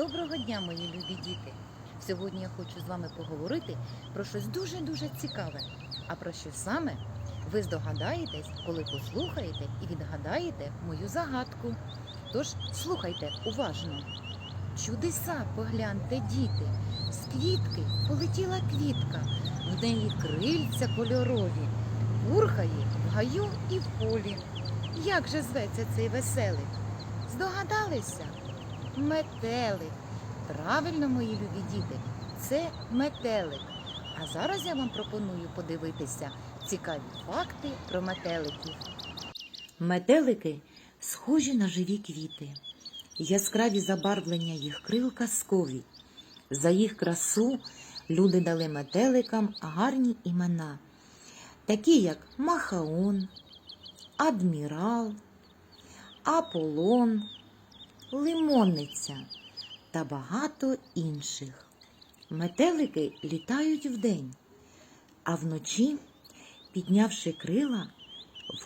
Доброго дня, мої любі діти! Сьогодні я хочу з вами поговорити про щось дуже-дуже цікаве. А про що саме ви здогадаєтесь, коли послухаєте і відгадаєте мою загадку. Тож слухайте уважно. Чудеса, погляньте, діти, з квітки полетіла квітка, в неї крильця кольорові, пурхає в гаю і в полі. Як же зветься цей веселик? Здогадалися? Метелик. Правильно, мої любі діти, це метелик. А зараз я вам пропоную подивитися цікаві факти про метеликів. Метелики схожі на живі квіти. Яскраві забарвлення їх крил казкові. За їх красу люди дали метеликам гарні імена, такі як Махаон, Адмірал, Аполлон, Лимонниця та багато інших. Метелики літають вдень, а вночі, піднявши крила,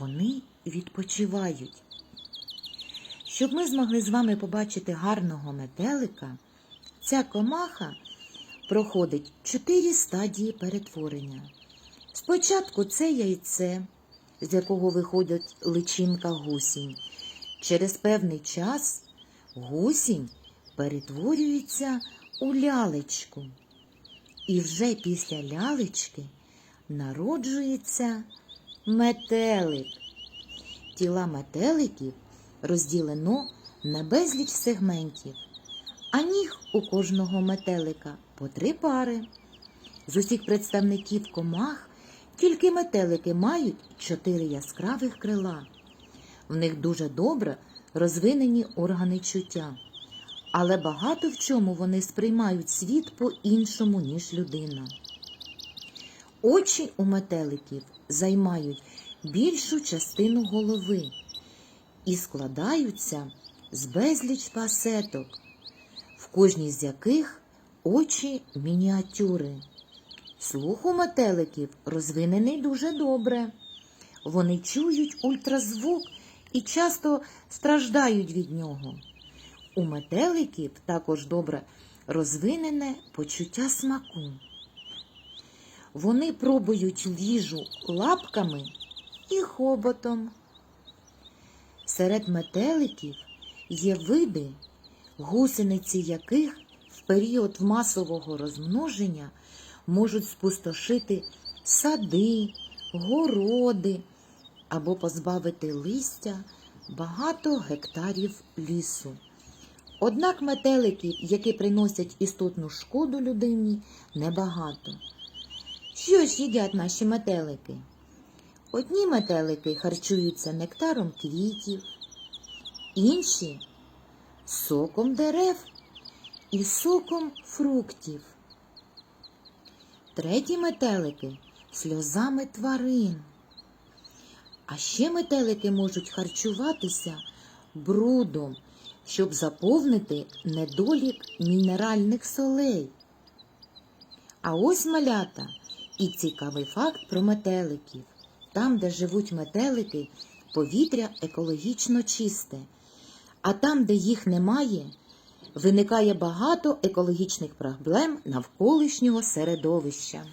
вони відпочивають. Щоб ми змогли з вами побачити гарного метелика, ця комаха проходить чотири стадії перетворення. Спочатку це яйце, з якого виходить личинка гусінь. Через певний час гусінь перетворюється у лялечку. І вже після лялечки народжується метелик. Тіла метеликів розділено на безліч сегментів, а ніг у кожного метелика по три пари. З усіх представників комах тільки метелики мають чотири яскравих крила. В них дуже добре розвинені органи чуття, але багато в чому вони сприймають світ по-іншому, ніж людина. Очі у метеликів займають більшу частину голови і складаються з безліч пасеток, в кожній з яких очі мініатюри. Слух у метеликів розвинений дуже добре. Вони чують ультразвук і часто страждають від нього. У метеликів також добре розвинене почуття смаку. Вони пробують їжу лапками і хоботом. Серед метеликів є види, гусениці яких в період масового розмноження можуть спустошити сади, городи або позбавити листя багато гектарів лісу. Однак метеликів, які приносять істотну шкоду людині, небагато. Що ж їдять наші метелики? Одні метелики харчуються нектаром квітів, інші соком дерев і соком фруктів. Треті метелики сльозами тварин. А ще метелики можуть харчуватися брудом, щоб заповнити недолік мінеральних солей. А ось малята і цікавий факт про метеликів. Там, де живуть метелики, повітря екологічно чисте, а там, де їх немає, виникає багато екологічних проблем навколишнього середовища.